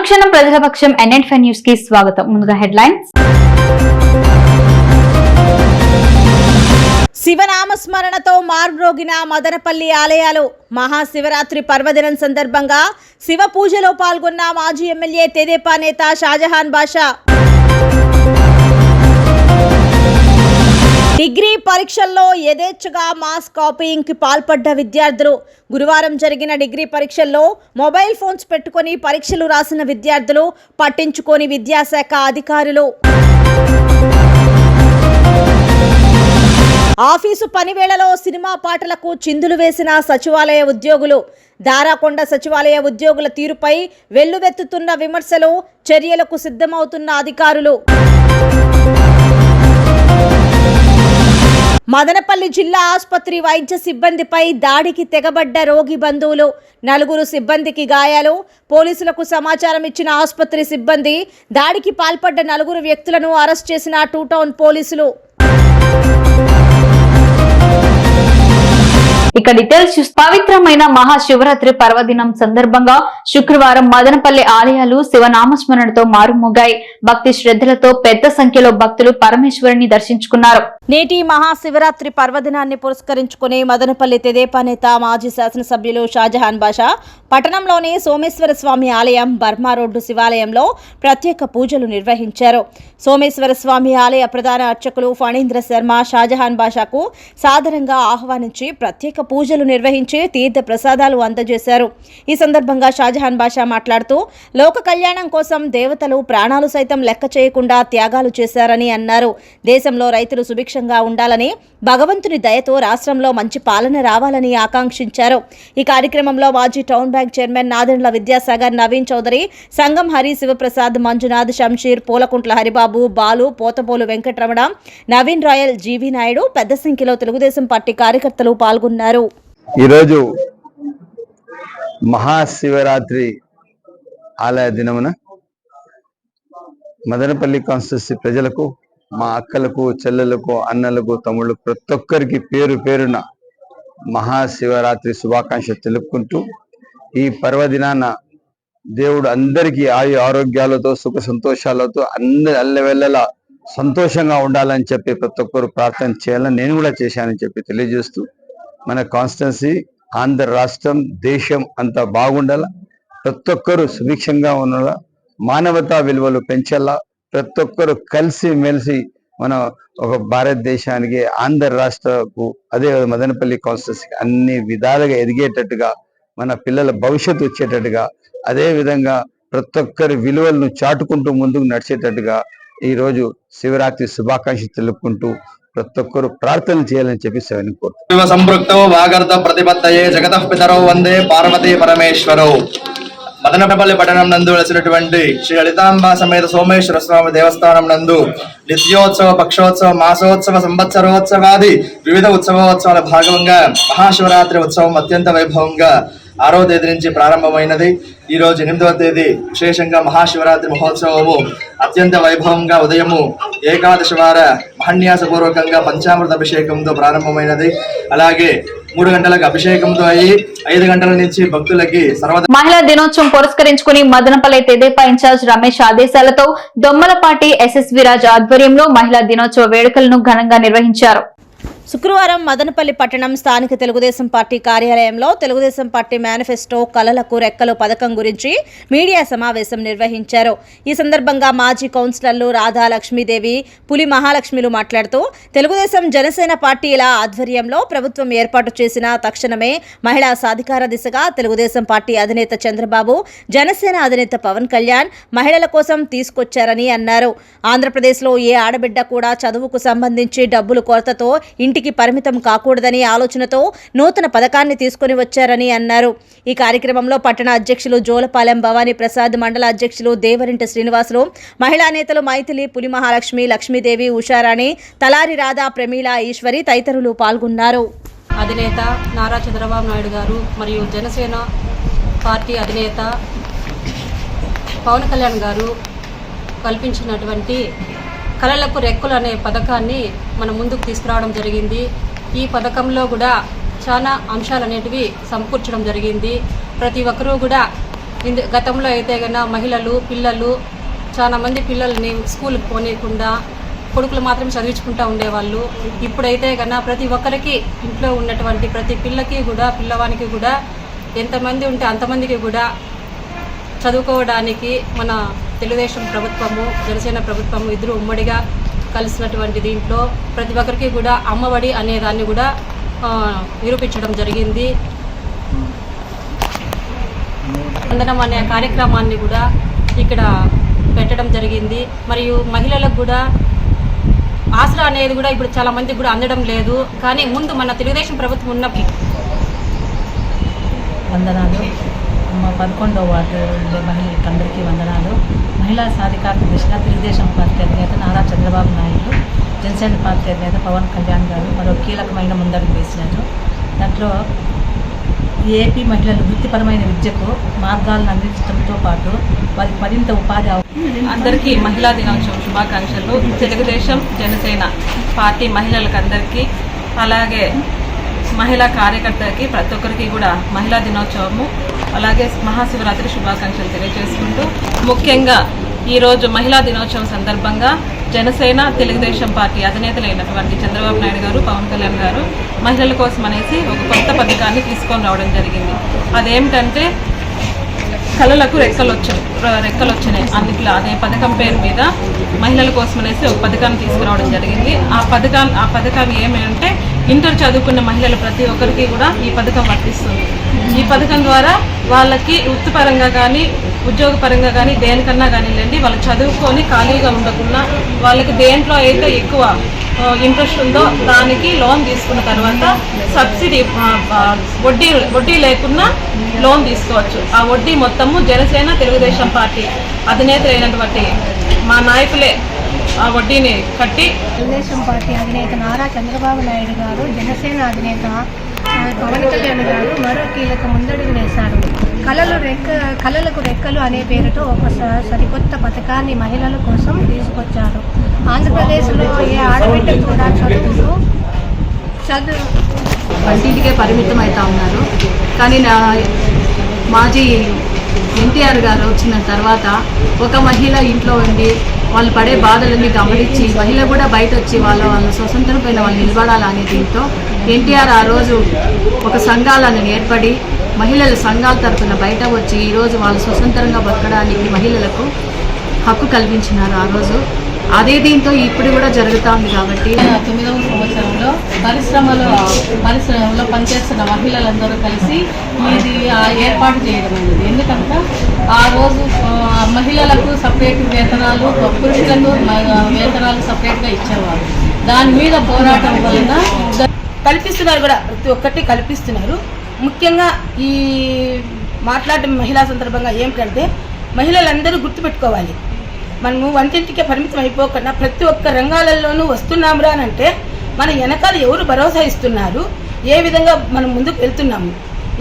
అనుక్షణం ప్రజల పక్షం NN five న్యూస్కి స్వాగతం. ముందుగా హెడ్లైన్స్. శివనామస్మరణతో మార్మ్రోగిన మదనపల్లి ఆలయాలు. మహాశివరాత్రి పర్వదినం సందర్భంగా శివ పూజలో పాల్గొన్న మాజీ ఎమ్మెల్యే తెదేపా నేత షాజహాన్ బాషా. డిగ్రీ పరీక్షల్లో యథేచ్ఛగా మాస్ కాపీయింగ్కి పాల్పడ్డ విద్యార్థులు. గురువారం జరిగిన డిగ్రీ పరీక్షల్లో మొబైల్ ఫోన్స్ పెట్టుకొని పరీక్షలు రాసిన విద్యార్థులు పట్టించుకోని విద్యాశాఖ అధికారులు. ఆఫీసు పనివేళలో సినిమా పాటలకు చిందులు వేసిన సచివాలయ ఉద్యోగులు. దారాకొండ సచివాలయ ఉద్యోగుల తీరుపై వెల్లువెత్తుతున్న విమర్శలు చర్యలకు సిద్ధమవుతున్న అధికారులు. మదనపల్లి జిల్లా ఆసుపత్రి వైద్య సిబ్బందిపై దాడికి తెగబడ్డ రోగి బంధువులు. నలుగురు సిబ్బందికి గాయాలు. పోలీసులకు సమాచారం ఇచ్చిన ఆసుపత్రి సిబ్బంది దాడికి పాల్పడ్డ నలుగురు వ్యక్తులను అరెస్ట్ చేసిన టూ టౌన్ పోలీసులు. ఇక డీటెయిల్స్ చూస్తే పవిత్రమైన మహాశివరాత్రి పర్వదినం సందర్భంగా శుక్రవారం మదనపల్లి ఆలయాలు శివనామస్మరణతో మారుమోగాయి. భక్తి శ్రద్ధలతో పెద్ద సంఖ్యలో భక్తులు పరమేశ్వరుని దర్శించుకున్నారు. నేటి మహాశివరాత్రి పర్వదినాన్ని పురస్కరించుకుని మదనపల్లి తెదేపా నేత మాజీ శాసనసభ్యులు షాజహాన్ బాషా పట్టణంలోని సోమేశ్వర స్వామి ఆలయం బర్మా రోడ్డు శివాలయంలో ప్రత్యేక పూజలు నిర్వహించారు. సోమేశ్వర స్వామి ఆలయ ప్రధాన అర్చకులు ఫణీంద్ర శర్మ షాజహాన్ బాషాకు సాదరంగా ఆహ్వానించి ప్రత్యేక పూజలు నిర్వహించి తీర్థ ప్రసాదాలు అందజేశారు. ఈ సందర్భంగా షాజహాన్ బాషా మాట్లాడుతూ లోక కళ్యాణం కోసం దేవతలు ప్రాణాలు సైతం లెక్క చేయకుండా త్యాగాలు చేశారని అన్నారు. దేశంలో రైతులు సుభిక్షంగా ఉండాలని భగవంతుని దయతో రాష్ట్రంలో మంచి పాలన రావాలని ఆకాంక్షించారు. ఈ కార్యక్రమంలో మాజీ town bank chairman Nadendla Vidyasagar Naveen Chowdary Sangam Hari Sivaprasad Manjunath Shamsheer Pulakuntla Haribabu Balu Pothapolu Venkataramana Naveen royal జీవి నాయుడు పెద్ద సంఖ్యలో తెలుగుదేశం పార్టీ కార్యకర్తలు పాల్గొన్నారు. ఈరోజు మహాశివరాత్రి ఆలయ దినమున మదనపల్లి కాన్స్టిట్యూన్సీ ప్రజలకు మా అక్కలకు చెల్లెలకు అన్నలకు తమ్ముళ్ళకు ప్రతి ఒక్కరికి పేరు పేరున మహాశివరాత్రి శుభాకాంక్షలు తెలుపుకుంటూ ఈ పర్వదినాన దేవుడు అందరికీ ఆయు ఆరోగ్యాలతో సుఖ సంతోషాలతో అందరి అల్లవెల్లలా సంతోషంగా ఉండాలని చెప్పి ప్రతి ఒక్కరు ప్రార్థన చేయాలని నేను కూడా చేశానని చెప్పి తెలియజేస్తూ మన కాన్స్టిట్యున్సీ ఆంధ్ర రాష్ట్రం దేశం అంతా బాగుండాల? ప్రతి ఒక్కరు సుభిక్షంగా ఉండాల? మానవతా విలువలు పెంచాలా? ప్రతి ఒక్కరు కలిసి మెలిసి మన ఒక భారతదేశానికి ఆంధ్ర రాష్ట్రకు అదే మదనపల్లి కాన్స్టిట్యున్సీకి అన్ని విధాలుగా ఎదిగేటట్టుగా మన పిల్లల భవిష్యత్తు వచ్చేటట్టుగా అదే విధంగా ప్రతి ఒక్కరి విలువలను చాటుకుంటూ ముందుకు నడిచేటట్టుగా ఈరోజు శివరాత్రి శుభాకాంక్షలు తెలుపుకుంటూ ప్రతి ఒక్కరు ప్రార్థన చేయాలని చెప్పి శివని కోరుతున్నాను శివ వాగర్త ప్రతిపత్తయే జగతః పితరౌ వందే పార్వతీ పరమేశ్వరౌ. మదనపల్లి పట్టణం నందు వెలిసినటువంటి శ్రీ లలితాంబ సమేత సోమేశ్వర స్వామి దేవస్థానం నందు నిత్యోత్సవ పక్షోత్సవ మాసోత్సవ సంవత్సరోత్సవాది వివిధ ఉత్సవోత్సవాల భాగంగా మహాశివరాత్రి ఉత్సవం అత్యంత వైభవంగా ఆరో తేదీ నుంచి ప్రారంభమైనది. ఈ రోజు ఎనిమిదవ తేదీ విశేషంగా మహాశివరాత్రి మహోత్సవము. అత్యంత వైభవంగా ఉదయము ఏకాదశి వార మహన్యాసపూర్వకంగా పంచామృత అభిషేకంతో ప్రారంభమైనది. అలాగే మూడు గంటలకు అభిషేకంతో అయ్యి ఐదు గంటల నుంచి భక్తులకి సర్వ మహిళా దినోత్సవం పురస్కరించుకుని మదనపల్లి తెదేపా ఇన్ఛార్జ్ రమేష్ ఆదేశాలతో దొమ్మలపాటి ఎస్ఎస్వి రాజ్ ఆధ్వర్యంలో మహిళా దినోత్సవ వేడుకలను ఘనంగా నిర్వహించారు. శుక్రవారం మదనపల్లి పట్టణం స్థానిక తెలుగుదేశం పార్టీ కార్యాలయంలో తెలుగుదేశం పార్టీ మేనిఫెస్టో కలలకు రెక్కలు పథకం గురించి మీడియా సమావేశం నిర్వహించారు. ఈ సందర్భంగా మాజీ కౌన్సిలర్లు రాధా లక్ష్మీదేవి పులి మహాలక్ష్మిలు మాట్లాడుతూ తెలుగుదేశం జనసేన పార్టీల ఆధ్వర్యంలో ప్రభుత్వం ఏర్పాటు చేసిన తక్షణమే మహిళా సాధికార దిశగా తెలుగుదేశం పార్టీ అధినేత చంద్రబాబు జనసేన అధినేత పవన్ కళ్యాణ్ మహిళల కోసం తీసుకొచ్చారని అన్నారు. ఆంధ్రప్రదేశ్లో ఏ ఆడబిడ్డ కూడా చదువుకు సంబంధించి డబ్బులు కొరతతో ఇంటి ఇంటికి పరిమితం కాకూడదని ఆలోచనతో నూతన పథకాన్ని తీసుకొని వచ్చారని అన్నారు. ఈ కార్యక్రమంలో పట్టణ అధ్యక్షులు జోలపాలెం భవానీ ప్రసాద్ మండల అధ్యక్షులు దేవరింట శ్రీనివాసులు మహిళా నేతలు మైథిలి పులి మహాలక్ష్మి లక్ష్మీదేవి ఉషారాణి తలారి రాధా ప్రమీల ఈశ్వరి తదితరులు పాల్గొన్నారు. అధినేత నారా చంద్రబాబు నాయుడు గారు మరియు జనసేన పార్టీ అధినేత పవన్ కళ్యాణ్ గారు కల్పించినటువంటి కళలకు రెక్కలు అనే పథకాన్ని మన ముందుకు తీసుకురావడం జరిగింది. ఈ పథకంలో కూడా చాలా అంశాలు అనేటివి సమకూర్చడం జరిగింది. ప్రతి ఒక్కరూ కూడా ఇందు గతంలో అయితే కన్నా మహిళలు పిల్లలు చాలా మంది పిల్లల్ని స్కూల్కి పోనీయకుండా కొడుకులు మాత్రం చదివించుకుంటూ ఉండేవాళ్ళు. ఇప్పుడైతే కన్నా ప్రతి ఒక్కరికి ఇంట్లో ఉన్నటువంటి ప్రతి పిల్లకి కూడా పిల్లవానికి కూడా ఎంతమంది ఉంటే అంతమందికి కూడా చదువుకోవడానికి మన తెలుగుదేశం ప్రభుత్వము జనసేన ప్రభుత్వము ఇద్దరు ఉమ్మడిగా కలిసినటువంటి దీంట్లో ప్రతి ఒక్కరికి కూడా అమ్మఒడి అనేదాన్ని కూడా నిరూపించడం జరిగింది. వందనం అనే కార్యక్రమాన్ని కూడా ఇక్కడ పెట్టడం జరిగింది. మరియు మహిళలకు కూడా ఆసరా అనేది కూడా ఇప్పుడు చాలా మందికి కూడా అందడం లేదు. కానీ ముందు మన తెలుగుదేశం ప్రభుత్వం ఉన్నప్పుడు వందనాలు. మా పదకొండవ వార్డు మహిళలకు అందరికీ వందనాలు. మహిళా సాధికారత దిశగా తెలుగుదేశం పార్టీ అధినేత నారా చంద్రబాబు నాయుడు జనసేన పార్టీ అధినేత పవన్ కళ్యాణ్ గారు మరో కీలకమైన ముందడుగు వేసినారు. దాంట్లో ఏపీ మహిళలు వృత్తిపరమైన విద్యకు మార్గాలను అందించడంతో పాటు వారికి మరింత ఉపాధి అందరికీ మహిళా దినోత్సవం శుభాకాంక్షలు. తెలుగుదేశం జనసేన పార్టీ మహిళలకు అందరికీ అలాగే మహిళా కార్యకర్తలకి ప్రతి ఒక్కరికి కూడా మహిళా దినోత్సవము. అలాగే మహాశివరాత్రి శుభాకాంక్షలు తెలియజేసుకుంటూ ముఖ్యంగా ఈరోజు మహిళా దినోత్సవం సందర్భంగా జనసేన తెలుగుదేశం పార్టీ అధినేతలైనటువంటి చంద్రబాబు నాయుడు గారు పవన్ కళ్యాణ్ గారు మహిళల కోసం అనేసి ఒక కొత్త పథకాన్ని తీసుకొని రావడం జరిగింది. అదేమిటంటే కళలకు రెక్కలు వచ్చాయి రెక్కలు వచ్చినాయి అందుట్లో అదే పథకం పేరు మీద మహిళల కోసం అనేసి ఒక పథకాన్ని తీసుకురావడం జరిగింది. ఆ పథకాన్ని ఆ పథకాన్ని ఏమంటే ఇంటర్ చదువుకున్న మహిళలు ప్రతి ఒక్కరికి కూడా ఈ పథకం వర్తిస్తుంది. ఈ పథకం ద్వారా వాళ్ళకి వృత్తిపరంగా కానీ ఉద్యోగపరంగా కానీ దేనికన్నా కానీ లేండి వాళ్ళు చదువుకొని ఖాళీగా ఉండకుండా వాళ్ళకి దేంట్లో అయితే ఎక్కువ ఇంట్రెస్ట్ ఉందో దానికి లోన్ తీసుకున్న తర్వాత సబ్సిడీ వడ్డీ వడ్డీ లేకున్నా లోన్ తీసుకోవచ్చు. ఆ వడ్డీ మొత్తము జనసేన తెలుగుదేశం పార్టీ అధినేత అయినటువంటి మా నాయకులే ఆ వడ్డీని కట్టి తెలుగుదేశం పార్టీ అధినేత నారా చంద్రబాబు నాయుడు గారు జనసేన అధినేత పవన్ కళ్యాణ్ గారు మరో కీలక ముందడుగు వేశారు. కళలు రెక్క కళలకు రెక్కలు అనే పేరుతో ఒక స- సరికొత్త పథకాన్ని మహిళల కోసం తీసుకొచ్చారు. ఆంధ్రప్రదేశ్లో ఏ ఆడబిడ్డ కూడా చదువుతూ చదువు వంటింటికే పరిమితం అవుతా ఉన్నారు. కానీ నా మాజీ ఎన్టీఆర్ గారు వచ్చిన తర్వాత ఒక మహిళ ఇంట్లో ఉండి వాళ్ళు పడే బాధలన్నీ గమనించి మహిళ కూడా బయట వచ్చి వాళ్ళ వాళ్ళ స్వతంత్రం పైన వాళ్ళు నిలబడాలనే దీంతో ఎన్టీఆర్ ఆ రోజు ఒక సంఘాలను ఏర్పడి మహిళల సంఘాల తరఫున బయట వచ్చి ఈరోజు వాళ్ళు స్వతంత్రంగా బతకడానికి మహిళలకు హక్కు కల్పించినారు ఆ రోజు. అదే దీంతో ఇప్పుడు కూడా జరుగుతూ ఉంది కాబట్టి తొమ్మిదవ సంవత్సరంలో పరిశ్రమలో పరిశ్రమలో పనిచేస్తున్న మహిళలందరూ కలిసి ఇది ఆ ఏర్పాటు చేయడం అనేది. ఎందుకంటే ఆ రోజు మహిళలకు సపరేట్ వేతనాలు పురుషులకు వేతనాలు సపరేట్గా ఇచ్చేవారు. దాని మీద పోరాటం వలన కల్పిస్తున్నారు కూడా ప్రతి ఒక్కటి కల్పిస్తున్నారు. ముఖ్యంగా ఈ మాట్లాడడం మహిళా సందర్భంగా ఏమిటంటే మహిళలందరూ గుర్తుపెట్టుకోవాలి. మనము వంటింటికే పరిమితం అయిపోకుండా ప్రతి ఒక్క రంగాలలోనూ వస్తున్నాంరా అని అంటే మన వెనకాల ఎవరు భరోసా ఇస్తున్నారు? ఏ విధంగా మనం ముందుకు వెళ్తున్నాము?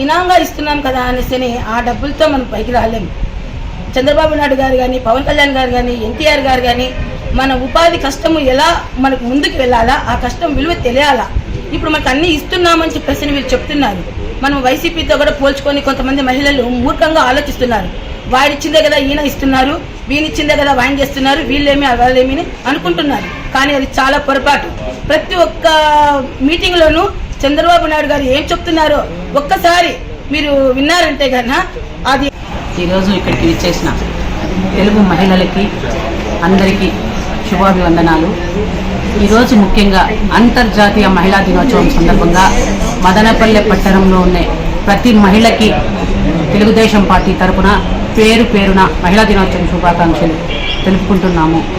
ఇనాంగా ఇస్తున్నాం కదా అనేసి ఆ డబ్బులతో మనం పైకి రాలేము చంద్రబాబు నాయుడు గారు కానీ పవన్ కళ్యాణ్ గారు కానీ ఎన్టీఆర్ గారు కానీ మన ఉపాధి కష్టము ఎలా మనకు ముందుకు వెళ్ళాలా? ఆ కష్టం విలువ తెలియాలా? ఇప్పుడు మనకు అన్నీ ఇస్తున్నామని చెప్పేసి వీళ్ళు చెప్తున్నారు. మనం వైసీపీతో కూడా పోల్చుకొని కొంతమంది మహిళలు మూర్ఖంగా ఆలోచిస్తున్నారు. వాడిచ్చిందే కదా ఈయన ఇస్తున్నారు. వీనిచ్చిందే కదా వాయిన్ చేస్తున్నారు వీళ్ళేమి వాళ్ళేమి అనుకుంటున్నారు. కానీ అది చాలా పొరపాటు. ప్రతి ఒక్క మీటింగ్లోనూ చంద్రబాబు నాయుడు గారు ఏం చెప్తున్నారో ఒక్కసారి మీరు విన్నారంటే కన్నా అది ఈరోజు ఇక్కడికి విచ్చేసిన తెలుగు మహిళలకి అందరికీ శుభాభివందనాలు. ఈరోజు ముఖ్యంగా అంతర్జాతీయ మహిళా దినోత్సవం సందర్భంగా మదనపల్లె పట్టణంలో ఉన్న ప్రతి మహిళకి తెలుగుదేశం పార్టీ తరపున పేరు పేరున మహిళా దినోత్సవం శుభాకాంక్షలు తెలుపుకుంటున్నాము.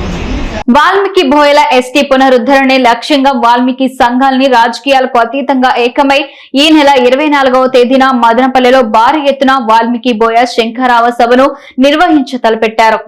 వాల్మీకి బోయల ఎస్టీ పునరుద్ధరణే లక్ష్యంగా వాల్మీకి సంఘాలని రాజకీయాలకు అతీతంగా ఏకమై ఈ నెల ఇరవై నాలుగవ తేదీన మదనపల్లెలో భారీ ఎత్తున వాల్మీకి బోయ శంఖారావ సభను నిర్వహించ తలపెట్టారు.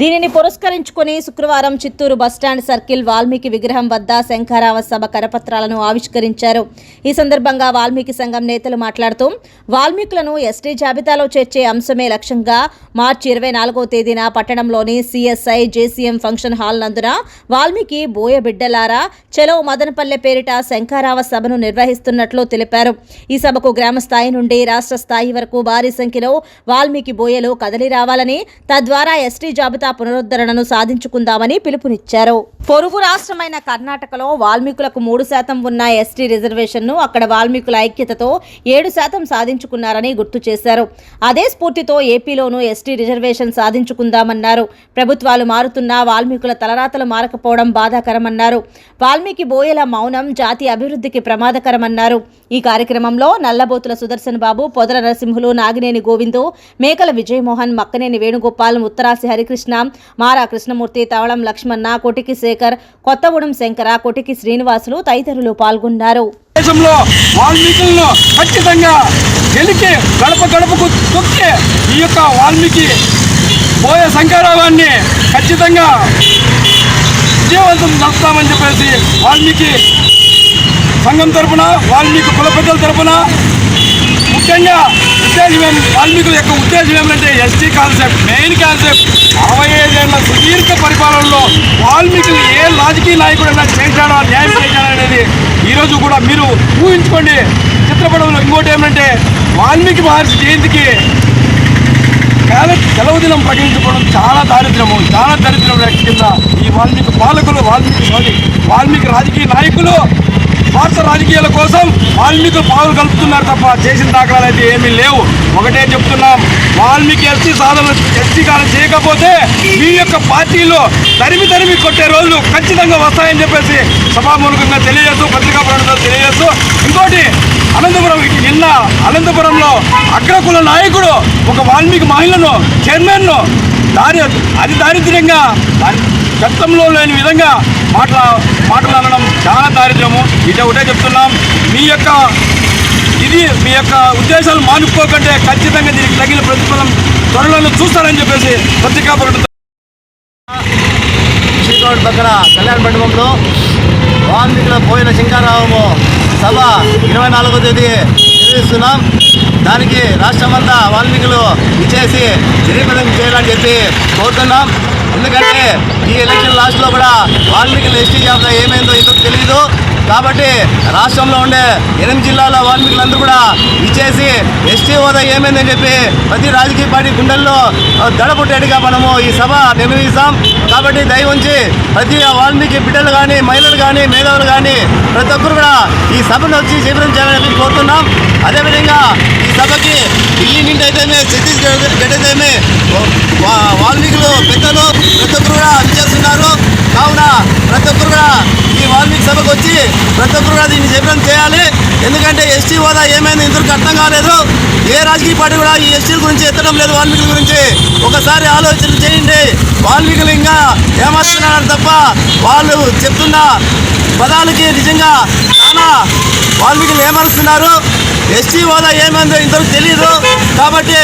దీనిని పురస్కరించుకుని శుక్రవారం చిత్తూరు బస్టాండ్ సర్కిల్ వాల్మీకి విగ్రహం వద్ద శంఖారావ సభ కరపత్రాలను ఆవిష్కరించారు. ఈ సందర్భంగా వాల్మీకి సంఘం నేతలు మాట్లాడుతూ వాల్మీకులను ఎస్టీ జాబితాలో చేర్చే అంశమే లక్ష్యంగా మార్చి ఇరవై నాలుగో తేదీన పట్టణంలోని సిఎస్ఐ జేసీఎం ఫంక్షన్ హాల్ నందున వాల్మీకి బోయ బిడ్డలారా. చెలో మదనపల్లె పేరిట శంకారావ సభను నిర్వహిస్తున్నట్లు తెలిపారు. ఈ సభకు గ్రామ స్థాయి నుండి రాష్ట్ర స్థాయి వరకు భారీ సంఖ్యలో వాల్మీకి బోయలు కదలి రావాలని తద్వారా ఎస్టీ జాబితా పునరుద్ధరణను సాధించుకుందామని పిలుపునిచ్చారు. పొరుగు రాష్ట్రమైన కర్ణాటకలో వాల్మీకులకు మూడు శాతం ఉన్న ఎస్టీ రిజర్వేషన్ను అక్కడ వాల్మీకుల ఐక్యతతో ఏడు శాతం సాధించుకున్నారని గుర్తు చేశారు. అదే స్ఫూర్తితో ఏపీలోనూ ఎస్టీ రిజర్వేషన్ సాధించుకుందామన్నారు. ప్రభుత్వాలు మారుతున్నా వాల్మీకుల తలరాతలు మారకపోవడం బాధాకరమన్నారు. వాల్మీకి బోయల మౌనం జాతి అభివృద్ధికి ప్రమాదకరమన్నారు. ఈ కార్యక్రమంలో నల్లబోతుల సుదర్శన్ బాబు పొదల నరసింహులు నాగినేని గోవిందు మేకల విజయమోహన్ మక్కనేని వేణుగోపాల్ ఉత్తరాసి హరికృష్ణ మారా కృష్ణమూర్తి తవళం లక్ష్మణ కొటికి శేఖర్ కొత్తగూడెం శంకర కొటికి శ్రీనివాసులు తదితరులు పాల్గొన్నారు. దేశంలో వాల్మీకులను ఖచ్చితంగా గడప గడపకు తొక్కి ఈ యొక్క వాల్మీకి పోయే శంకరావాన్ని ఖచ్చితంగా విజయవంతం చేస్తామని చెప్పేసి వాల్మీకి సంఘం తరపున వాల్మీకి కుల పెద్దల ముఖ్యంగా ఉద్దేశం ఏమి వాల్మీకుల యొక్క ఉద్దేశం ఏమంటే ఎస్టీ కాన్సెప్ట్ మెయిన్ కాన్సెప్ట్. అరవై ఐదేళ్ళ సుదీర్ఘ పరిపాలనలో వాల్మీకులు ఏ రాజకీయ నాయకుడైనా చేశాడో న్యాయం చేశాడో అనేది ఈరోజు కూడా మీరు ఊహించుకోండి. చిత్రపటంలో ఇంకోటి ఏమంటే వాల్మీకి మహర్షి జయంతికి కాబట్టి సెలవు దినం ప్రకటించుకోవడం చాలా దారిద్ర్యము చాలా దరిద్రం కింద ఈ వాల్మీకి పాలకులు వాల్మీకి సారీ వాల్మీకి రాజకీయ నాయకులు స్వార్థ రాజకీయాల కోసం వాల్మీకి పావులు కలుపుతున్నారు తప్ప చేసిన దాఖలాలు అయితే ఏమీ లేవు. ఒకటే చెప్తున్నాం వాల్మీకి ఎస్సీ సాధన ఎస్సీ కాలం చేయకపోతే మీ యొక్క పార్టీలో తరిమి తరిమి కొట్టే రోజులు ఖచ్చితంగా వస్తాయని చెప్పేసి సభామూలకంగా తెలియజేస్తూ పత్రికా ప్రకటనలో తెలియజేస్తూ ఇంకోటి అనంతపురం నిన్న అనంతపురంలో అగ్రకుల నాయకుడు ఒక వాల్మీకి మహిళను చైర్మన్ను దారి అది దారిద్ర్యంగా గతంలో లేని విధంగా మాటల మాటలు అనడం చాలా దారిద్ర్యము. ఇది ఒకటే చెప్తున్నాం. మీ యొక్క ఇది మీ యొక్క ఉద్దేశాలు మానుకోకంటే ఖచ్చితంగా దీనికి తగిన ప్రతిఫలం త్వరలో చూస్తారని చెప్పేసి పత్రికా ప్రకటన. శ్రీగౌడ్ పక్కన కళ్యాణ మండపంలో వాల్మీకుల పోయిన శంకరరావు సభ ఇరవై నాలుగో తేదీ నిర్వహిస్తున్నాం. దానికి రాష్ట్రమంతా వాల్మీకులు ఇచ్చేసి జరిపేదం చేయాలని చెప్పి కోరుతున్నాం. ఎందుకంటే ఈ ఎలక్షన్ లాస్ట్లో కూడా వాల్మీకుల ఎస్టీ జాబితా ఏమైందో ఇంతకు తెలియదు కాబట్టి రాష్ట్రంలో ఉండే ఎనిమిది జిల్లాల వాల్మీకులందరూ కూడా ఇచ్చేసి ఎస్టీ హోదా ఏమైందని చెప్పి ప్రతి రాజకీయ పార్టీ గుండెల్లో ఆ, దడపుట్టేట్టుగా మనము ఈ సభ నిర్వహిస్తాం. కాబట్టి దయ ఉంచి ప్రతి వాల్మీకి బిడ్డలు కానీ మహిళలు కానీ మేధావులు కానీ ప్రతి ఒక్కరు కూడా ఈ సభను వచ్చి శిబిరం చేయాలని కోరుతున్నాం. అదేవిధంగా ఈ సభకి ఢిల్లీ నుండి అయితేనే ఛత్తీస్గఢ్ గఢ్ అయితేనే వాల్మీకులు పెద్దలు ప్రతి ఒక్కరు కూడా విచ్చేస్తున్నారు కావున ప్రతి ఒక్కరు కూడా ఈ వాల్మీకి సభకు వచ్చి ప్రతి ఒక్కరు కూడా దీన్ని చెప్పడం చేయాలి. ఎందుకంటే ఎస్టీ హోదా ఏమైంది ఇంతకు అర్థం కాలేదు. ఏ రాజకీయ పార్టీ కూడా ఈ ఎస్టీల గురించి ఎత్తడం లేదు వాల్మీకుల గురించి. ఒకసారి ఆలోచన చేయండి. వాల్మీకులు ఇంకా ఏమవుతున్నారు తప్ప వాళ్ళు చెప్తున్న పదాలకి నిజంగా చాలా వాల్మీకులు ఏమరుస్తున్నారు? ఎస్టీ హోదా ఏమందో ఇంతవరకు తెలియదు కాబట్టి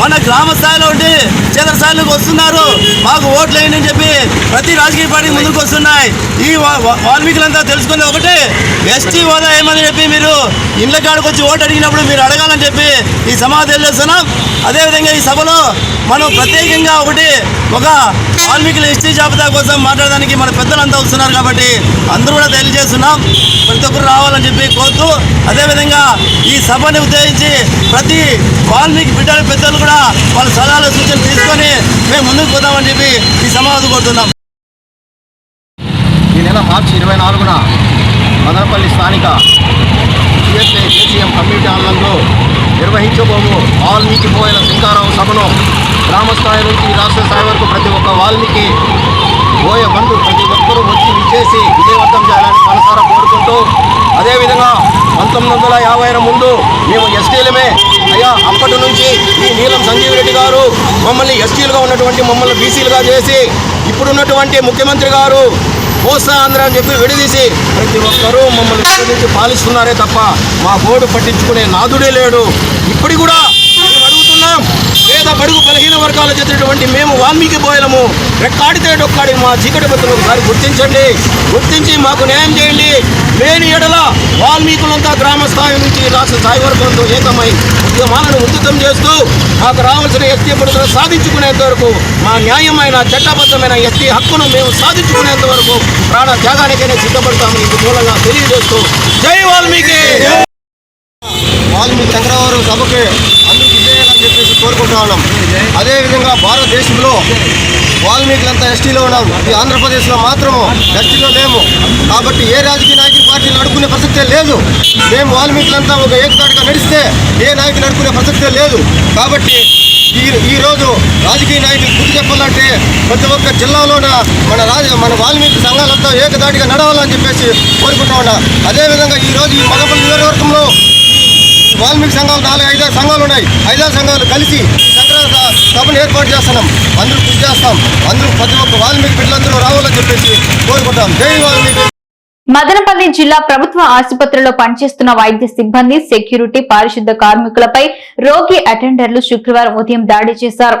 మన గ్రామ స్థాయిలో ఉండి క్షేత్ర స్థాయిలోకి వస్తున్నారు. మాకు ఓట్లు వేయండి అని చెప్పి ప్రతి రాజకీయ పార్టీ ముందుకు వస్తున్నాయి. ఈ వా- వాల్మీకులంతా తెలుసుకునే ఒకటి. ఎస్టీ హోదా ఏమని చెప్పి మీరు ఇళ్ళ కాడికి వచ్చి ఓటు అడిగినప్పుడు మీరు అడగాలని చెప్పి ఈ సమాధి తెలియజేస్తున్నాం అదేవిధంగా ఈ సభలో మనం ప్రత్యేకంగా ఒకటి ఒక వాల్మీకుల ఎస్టీ జాబితా కోసం మాట్లాడడానికి మన పెద్దలంతా వస్తున్నారు కాబట్టి అందరూ కూడా తెలియజేస్తున్నాం. ప్రతి ఒక్కరు రావాలని చెప్పి కోరుతూ అదేవిధంగా ఈ సభని ఉద్దేశించి ప్రతి వాల్మీకి బిడ్డల పెద్దలు కూడా వాళ్ళ సలహాలు సూచనలు తీసుకొని మేము ముందుకు పోదామని చెప్పి ఈ సమావేశం కోరుతున్నాం. ఈ నెల మార్చి ఇరవై నాలుగున మదనపల్లి స్థానిక సిఎస్ఏ కేసీఎం కమ్యూనిటీ హాల్లో నిర్వహించబోము వాల్మీకి పోయిన సింగారావు సభను. గ్రామ స్థాయి నుంచి రాష్ట్ర స్థాయి వరకు ప్రతి ఒక్క వాల్మీకి పోయే బంధు ప్రతి ఒక్కరూ వచ్చి విచ్చేసి విజయవంతం చేయాలని మనసారా కోరుకుంటూ అదేవిధంగా పంతొమ్మిది వందల యాభై ముందు మేము ఎస్టీలమే. అయ్యా అప్పటి నుంచి ఈ నీలం సంజీవ్ రెడ్డి గారు మమ్మల్ని ఎస్టీలుగా ఉన్నటువంటి మమ్మల్ని బీసీలుగా చేసి ఇప్పుడున్నటువంటి ముఖ్యమంత్రి గారు కోస్తా ఆంధ్ర అని చెప్పి విడదీసి ప్రతి ఒక్కరూ మమ్మల్ని విడదీసి పాలిస్తున్నారే తప్ప మా బోర్డు పట్టించుకునే నాదుడే లేడు. ఇప్పుడు కూడా ఉన్నాం. పేద బడుగు బలహీన వర్గాలు చెందినటువంటి మేము వాల్మీకి బోయలము. రెక్కాడితే డొక్కాడి మా చీకటి బతులు ఒకసారి గుర్తించండి. గుర్తించి మాకు న్యాయం చేయండి. లేని ఎడల వాల్మీకులంతా గ్రామ స్థాయి నుంచి రాష్ట్ర స్థాయి వరకు ఏకమై ఉద్యమాలను ఉద్ధృతం చేస్తూ మాకు రావాల్సిన ఎస్టీ పడుదల సాధించుకునేంత వరకు మా న్యాయమైన చట్టబద్ధమైన ఎస్టీ హక్కును మేము సాధించుకునేంత వరకు ప్రాణ త్యాగానికైనా సిద్ధపడతామని ఇందు మూలంగా తెలియజేస్తూ జై వాల్మీకి! వాల్మీకి! చంద్రవారం సభకి చెప్పేసి కోరుకుంటా ఉన్నాం. అదేవిధంగా భారతదేశంలో వాల్మీకులంతా ఎస్టీలో ఉన్నాం ఈ ఆంధ్రప్రదేశ్లో మాత్రము ఎస్టీలో లేము. కాబట్టి ఏ రాజకీయ నాయకుడి పార్టీలు అడుక్కునే ప్రసక్తే లేదు. మేము వాల్మీకులంతా ఒక ఏకతాటిగా నడిస్తే ఏ నాయకులు అడుక్కునే ప్రసక్తే లేదు. కాబట్టి ఈ ఈరోజు రాజకీయ నాయకులు గుర్తు చెప్పాలంటే ప్రతి ఒక్క జిల్లాలోన మన రాజ మన వాల్మీకి సంఘాలంతా ఏకదాటిగా నడవాలని చెప్పేసి కోరుకుంటా ఉన్నా. అదేవిధంగా ఈ రోజు ఈ మగపల్లి నియోజకవర్గంలో వాల్మీకి సంఘాలు నాలుగు ఐదారు సంఘాలు ఉన్నాయి. ఐదారు సంఘాలు కలిసి ఈ సంక్రాంతి సభను ఏర్పాటు చేస్తున్నాం. అందరూ కృషి చేస్తాం. అందరూ ప్రతి ఒక్క వాల్మీకి బిడ్డలందరూ రావాలని చెప్పేసి కోరుకుంటాం. జై వాల్మీకి. మదనపల్లి జిల్లా ప్రభుత్వ ఆసుపత్రిలో పనిచేస్తున్న వైద్య సిబ్బంది సెక్యూరిటీ పారిశుద్ధ కార్మికులపై రోగి అటెండర్లు శుక్రవారం ఉదయం దాడి చేశారు.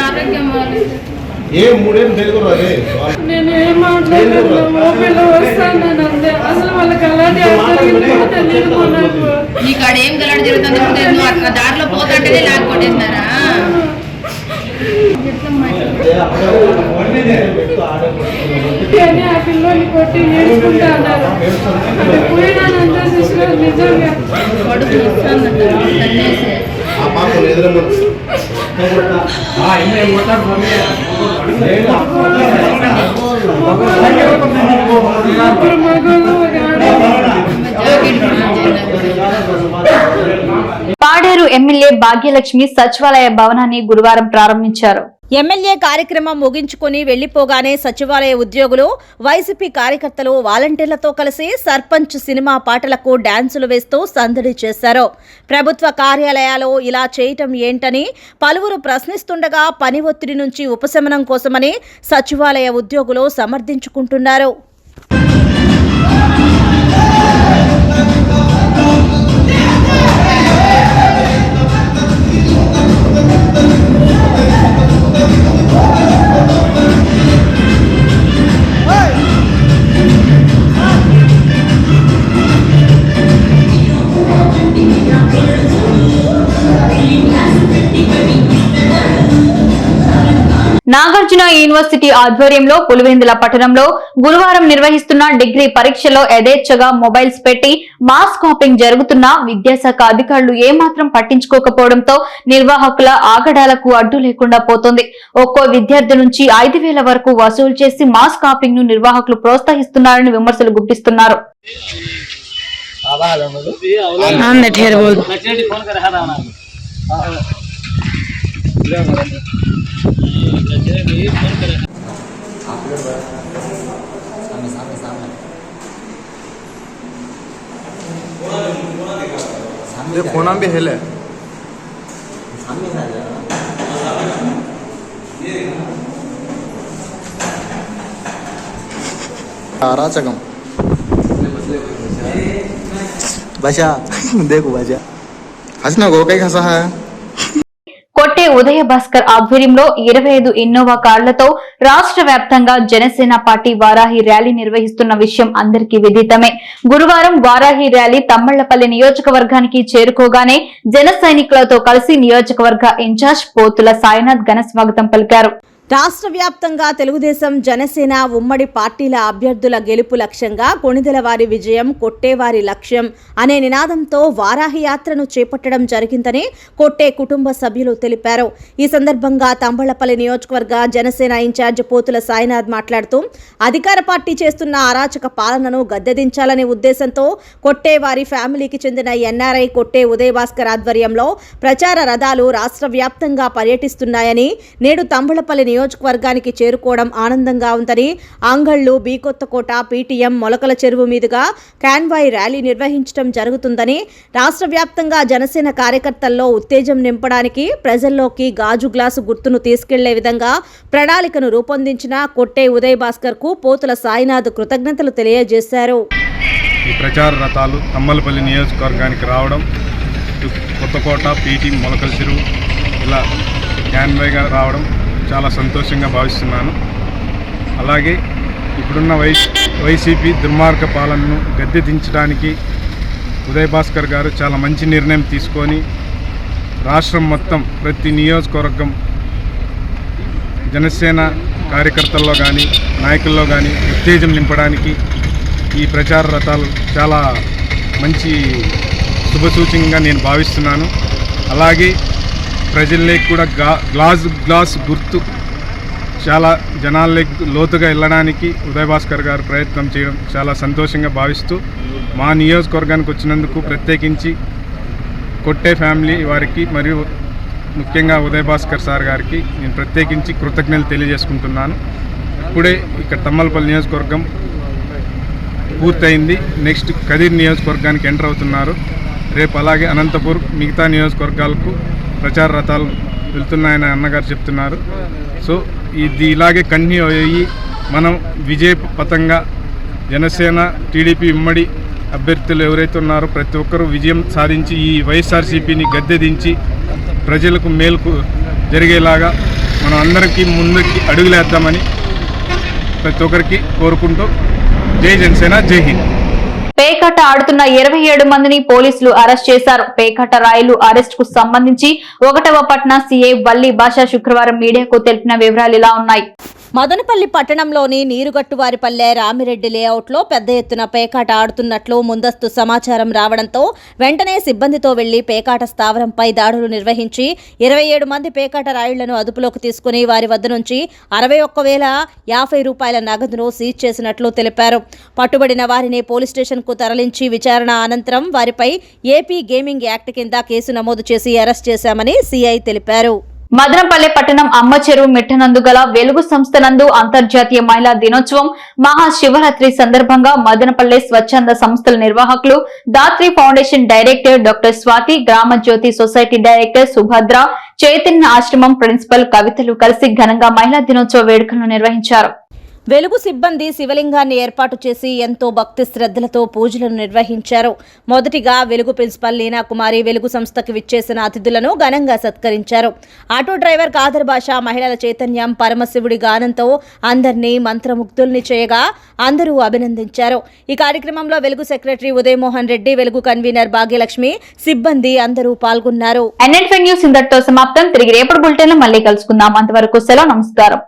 ఏ మూడేళ్ళు తెలుగు రాదే నేను ఏం మాట్లాడలేదు వస్తాను అంతే అసలు వాళ్ళకి అలాంటి నీకు. ఆడ ఏం గలాడ జరుగుతుంది? నువ్వు అట్లా దారిలో పోతుంటేనే లాగ్ కొట్టేసినారా ఆ పిల్లోని కొట్టి ఏడ్చుకుంటా అన్నారు నిజంగా కొడుకు ఆ పాడేరు ఎమ్మెల్యే భాగ్యలక్ష్మి సచివాలయ భవనాన్ని గురువారం ప్రారంభించారు. ఎమ్మెల్యే కార్యక్రమం ముగించుకొని వెళ్ళిపోగానే సచివాలయ ఉద్యోగులు వైసీపీ కార్యకర్తలు వాలంటీర్లతో కలిసి సర్పంచ్ సినిమా పాటలకు డాన్సులు వేస్తూ సందడి చేశారు. ప్రభుత్వ కార్యాలయాలు ఇలా చేయటం ఏంటని పలువురు ప్రశ్నిస్తుండగా పని ఒత్తిడి నుంచి ఉపశమనం కోసమని సచివాలయ ఉద్యోగులు సమర్థించుకుంటున్నారు. నాగార్జున యూనివర్సిటీ ఆధ్వర్యంలో పులివెందుల పట్టణంలో గురువారం నిర్వహిస్తున్న డిగ్రీ పరీక్షలో యథేచ్ఛగా మొబైల్స్ పెట్టి మాస్ కాపింగ్ జరుగుతున్న విద్యాశాఖ అధికారులు ఏమాత్రం పట్టించుకోకపోవడంతో నిర్వాహకుల ఆగడాలకు అడ్డు లేకుండా పోతోంది. ఒక్కో విద్యార్థి నుంచి ఐదు వేల వరకు వసూలు చేసి మాస్ కాపింగ్ను నిర్వాహకులు ప్రోత్సహిస్తున్నారని విమర్శలు గుప్పిస్తున్నారు. ये फोना भी हेले। सामने से आ जा आ रहा चकम बचा देखो बचा हंसना गो कहीं हंसा है? ఉదయ భాస్కర్ ఆధ్వర్యంలో ఇరవై ఐదు ఇన్నోవా కార్లతో రాష్ట్ర వ్యాప్తంగా జనసేన పార్టీ వారాహి ర్యాలీ నిర్వహిస్తున్న విషయం అందరికీ విదితమే. గురువారం వారాహి ర్యాలీ తమ్మళ్ళపల్లి నియోజకవర్గానికి చేరుకోగానే జన సైనికులతో కలిసి నియోజకవర్గ ఇన్ఛార్జ్ పోతుల సాయినాథ్ ఘన స్వాగతం పలికారు. రాష్ట్ర వ్యాప్తంగా తెలుగుదేశం జనసేన ఉమ్మడి పార్టీల అభ్యర్థుల గెలుపు లక్ష్యంగా కొణిదెలవారి విజయం కొట్టేవారి లక్ష్యం అనే నినాదంతో వారాహి యాత్రను చేపట్టడం జరిగిందని కొట్టే కుటుంబ సభ్యులు తెలిపారు. ఈ సందర్భంగా తంబళ్ళపల్లి నియోజకవర్గ జనసేన ఇన్ఛార్జ్ పోతుల సాయినాథ్ మాట్లాడుతూ అధికార పార్టీ చేస్తున్న అరాచక పాలనను గద్దెదించాలనే ఉద్దేశంతో కొట్టేవారి ఫ్యామిలీకి చెందిన ఎన్ఆర్ఐ కొట్టే ఉదయభాస్కర్ ఆధ్వర్యంలో ప్రచార రథాలు రాష్ట్ర వ్యాప్తంగా పర్యటిస్తున్నాయని నేడు తంబళపల్లి నియోజకవర్గానికి చేరుకోవడం ఆనందంగా ఉందని ఆంగళ్ళు బీకొత్తకోట పీటీఎం మొలకల చెరువు మీదుగా కాన్వాయ్ ర్యాలీ నిర్వహించడం జరుగుతుందని రాష్ట్ర వ్యాప్తంగా జనసేన కార్యకర్తల్లో ఉత్తేజం నింపడానికి ప్రజల్లోకి గాజు గ్లాసు గుర్తును తీసుకెళ్ళే విధంగా ప్రణాళికను రూపొందించిన కొట్టే ఉదయ్ భాస్కర్కు పోతుల సాయినాథ్ కృతజ్ఞతలు తెలియజేశారు. ఈ ప్రచార రథాలు తమ్మలపల్లి నియోజకవర్గానికి రావడం కొత్తకోట పీటీ మొలకల చెరువు ఇలా క్యాన్వేగా రావడం చాలా సంతోషంగా భావిస్తున్నాను. అలాగే ఇప్పుడున్న వై వైసీపీ దుర్మార్గ పాలనను గద్దె దించడానికి ఉదయ్ భాస్కర్ గారు చాలా మంచి నిర్ణయం తీసుకొని రాష్ట్రం మొత్తం ప్రతి నియోజకవర్గం జనసేన కార్యకర్తల్లో కానీ నాయకుల్లో కానీ ఉత్తేజం నింపడానికి ఈ ప్రచార రథాలు చాలా మంచి శుభసూచకంగా నేను భావిస్తున్నాను. అలాగే ప్రజల్లోకి కూడా గ్లాస్ గ్లాస్ గుర్తు చాలా జనాల్లోకి లోతుగా వెళ్ళడానికి ఉదయభాస్కర్ గారు ప్రయత్నం చేయడం చాలా సంతోషంగా భావిస్తూ మా నియోజకవర్గానికి వచ్చినందుకు ప్రత్యేకించి కొట్టే ఫ్యామిలీ వారికి మరియు ముఖ్యంగా ఉదయభాస్కర్ సార్ గారికి నేను ప్రత్యేకించి కృతజ్ఞతలు తెలియజేసుకుంటున్నాను. ఇప్పుడే ఇక్కడ తమ్మలపల్లి నియోజకవర్గం పూర్తయింది. నెక్స్ట్ కదిర్ నియోజకవర్గానికి ఎంటర్ అవుతున్నారు. రేపు అలాగే అనంతపూర్ మిగతా నియోజకవర్గాలకు ప్రచార రథాలు వెళ్తున్నాయని అన్నగారు చెప్తున్నారు. సో ఇది ఇలాగే కంటిన్యూ అయ్యి మనం విజయ పతంగా జనసేన టీడీపీ ఉమ్మడి అభ్యర్థులు ఎవరైతే ఉన్నారో ప్రతి ఒక్కరూ విజయం సాధించి ఈ వైఎస్ఆర్సీపీని గద్దెదించి ప్రజలకు మేలుకు జరిగేలాగా మనం అందరికీ ముందుకి అడుగులేద్దామని ప్రతి ఒక్కరికి కోరుకుంటూ జై జనసేన జై హింద్. పేకాట ఆడుతున్న ఇరవై ఏడు మందిని పోలీసులు అరెస్ట్ చేశారు. పేకాట రాయలు అరెస్ట్కు సంబంధించి ఒకటవ పట్న సీఏ వల్లి భాష శుక్రవారం మీడియాకు తెలిపిన వివరాలు ఇలా ఉన్నాయి. మదనపల్లి పట్టణంలోని నీరుగట్టువారిపల్లె రామిరెడ్డి లేఅవుట్లో పెద్ద ఎత్తున పేకాట ఆడుతున్నట్లు ముందస్తు సమాచారం రావడంతో వెంటనే సిబ్బందితో వెళ్ళి పేకాట స్థావరంపై దాడులు నిర్వహించి ఇరవై ఏడు మంది పేకాట రాయుళ్ళను అదుపులోకి తీసుకుని వారి వద్ద నుంచి అరవై ఒక్క వేల యాభై రూపాయల నగదును సీజ్ చేసినట్లు తెలిపారు. పట్టుబడిన వారిని పోలీస్ స్టేషన్కు తరలించి విచారణ అనంతరం వారిపై ఏపీ గేమింగ్ యాక్ట్ కింద కేసు నమోదు చేసి అరెస్ట్ చేశామని సీఐ తెలిపారు. మదనపల్లె పట్టణం అమ్మ చెరువు మిట్టనందు గల వెలుగు సంస్థ నందు అంతర్జాతీయ మహిళా దినోత్సవం మహాశివరాత్రి సందర్భంగా మదనపల్లె స్వచ్ఛంద సంస్థల నిర్వాహకులు Dhatri foundation director doctor Swathi Grama Jyothi society director Subhadra Chaitanya Ashramam principal కవితలు కలిసి ఘనంగా మహిళా దినోత్సవ వేడుకలను నిర్వహించారు. వెలుగు సిబ్బంది శివలింగాన్ని ఏర్పాటు చేసి ఎంతో భక్తి శ్రద్ధలతో పూజలను నిర్వహించారు. మొదటిగా వెలుగు ప్రిన్సిపల్ లీనా కుమారి వెలుగు సంస్థకు విచ్చేసిన అతిథులను ఘనంగా సత్కరించారు. ఆటో డ్రైవర్ కాదర్ భాష మహిళల చైతన్యం పరమశివుడి గానంతో అందరినీ మంత్రముగ్ధుల్ని చేయగా అందరూ అభినందించారు. ఈ కార్యక్రమంలో వెలుగు సెక్రటరీ ఉదయమోహన్ రెడ్డి వెలుగు కన్వీనర్ భాగ్యలక్ష్మి సిబ్బంది అందరూ పాల్గొన్నారు. ఎన్ఎన్ఫై న్యూస్ ఇంతటితో సమాప్తం. తిరిగి రేపటి బులెటిన్ మళ్ళీ కలుసుకుందాం. అంతవరకు సెలవు నమస్కారం.